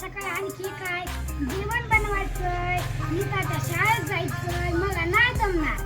सकाळ आणखी काय? जेवण बनवायचंय. गीताच्या शाळेत जायचंय. मला नाही जमणार.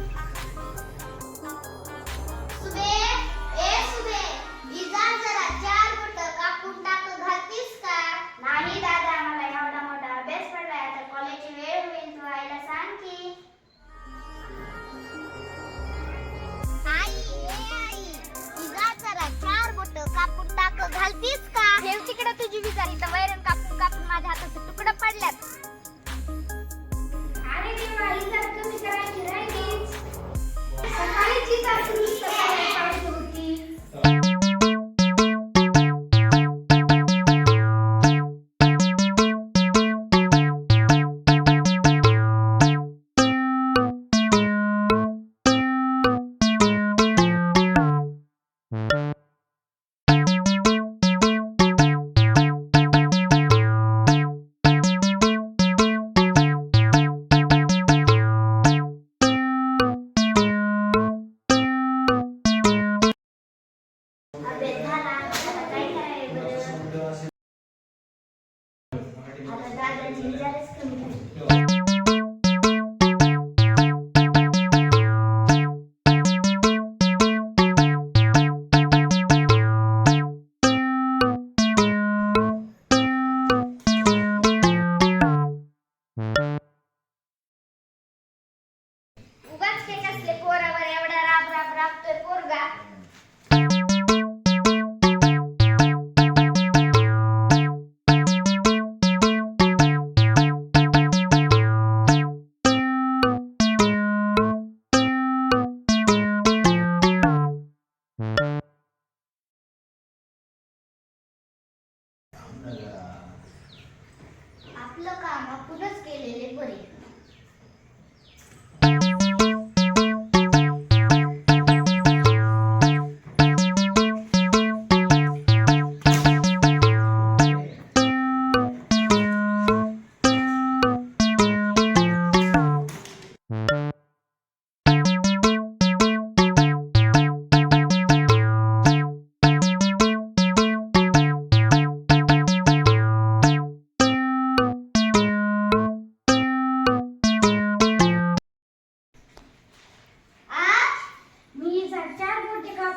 उगाच के कसले कोरावर एवढा राब राब राबतोय पोरगा.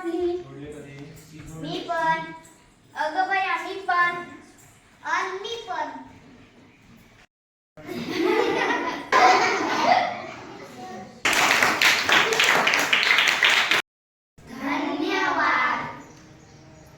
lovely.